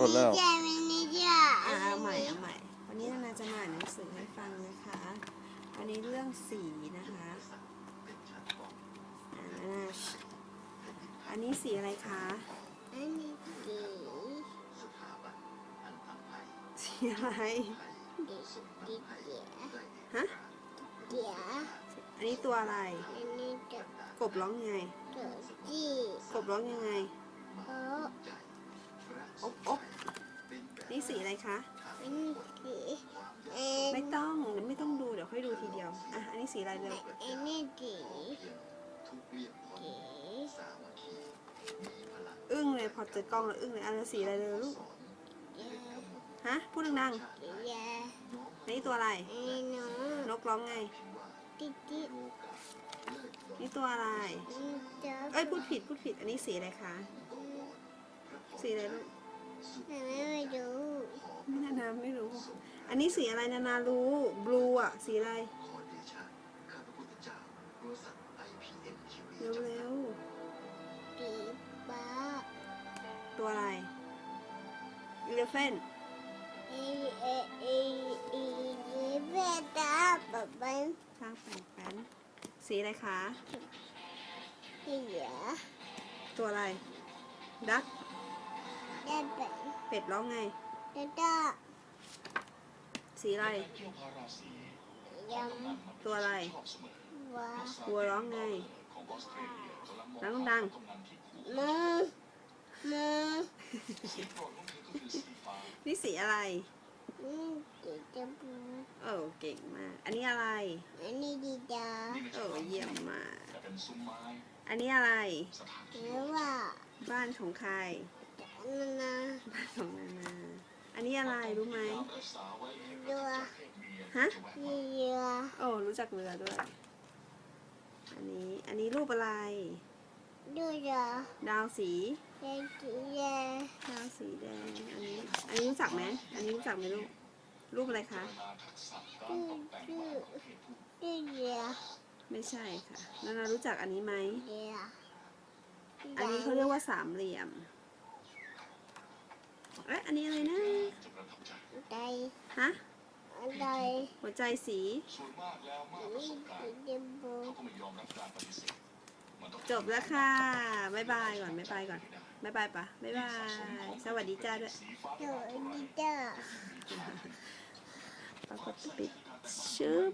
กดแล้วมินิจ่ามินิจ่าอ่าเอาใหม่เอาใหม่ วันนี้นานาจะมาอ่านหนังสือให้ฟังนะคะ วันนี้เรื่องสีนะคะอ่านานาอันนี้สีอะไรคะ อันนี้ดีสีอะไรดีดีเดียฮะเดียอันนี้ตัวอะไร อันนี้ตัวกบร้องยังไง ตัวจีกบร้องยังไง โอ้ อบอบนี่สีอะไรคะ อันนี้ดีเอ็นไม่ต้องไม่ต้องดูเดี๋ยวค่อยดูทีเดียว อะ อันนี้สีอะไรเร็วอันนี้ดีดีอึ้งเลยพอเจอกล้องแล้วอึ้งเลยอันนี้สีอะไรเร็วลูกเดียฮะ พูดดังเดียๆอันนี้ตัวอะไรอันนี้น้องนกร้องไงดีดีนี่ตัวอะไรอันนี้ตัวเอ้ยพูดผิดพูดผิด อันนี้สีอะไรคะ สีอะไรลูก แต่ไม่ไปดูนานาไม่รู้ อันนี้สีอะไรนานารู้ บลูอะ สีอะไรเร็วเร็วดีบ้าๆตัวอะไร elephant เอเอเอเอเอเวตาปะบันช่างแปลงแป้นสีอะไรคะเหียตัวอะไรดัก ได้เป็นเป็ดร้องไงได้ได้สีอะไรยตัวอะไรำว่าวัวร้องไงดังดังมือมือๆนี่สีอะไร นี่ดีจะบูเออเก่งมาก อันนี้อะไร อันนี้ดีดาเออเยี่ยมมาก อันนี้อะไร หรือว่า บ้านของใคร นานาบ้านของนานาอันนี้อะไรรู้ไหมดัวฮะเรือโอ้รู้จักเรือด้วย อันนี้อันนี้รูปอะไรดูดาดาวสีเด็กเยดาวสีแดงอันนี้อันนี้รู้จักไหมอันนี้รู้จักไหมลูกรูปอะไรคะดูดูดูเรือไม่ใช่ค่ะนานารู้จักอันนี้ไหมเรืออันนี้เขาเรียกว่าสามเหลี่ยม เอ๊ะอันนี้อะไรนะใจฮะอะไรหัวใจสีนี่ดีจะบูจบแล้วค่ะบ๊ายบายก่อนบ๊ายบายก่อนบ๊ายบายปะบ๊ายบายสวัสดีจ้าด้วยดูดีดาปรากฏปิดชึบ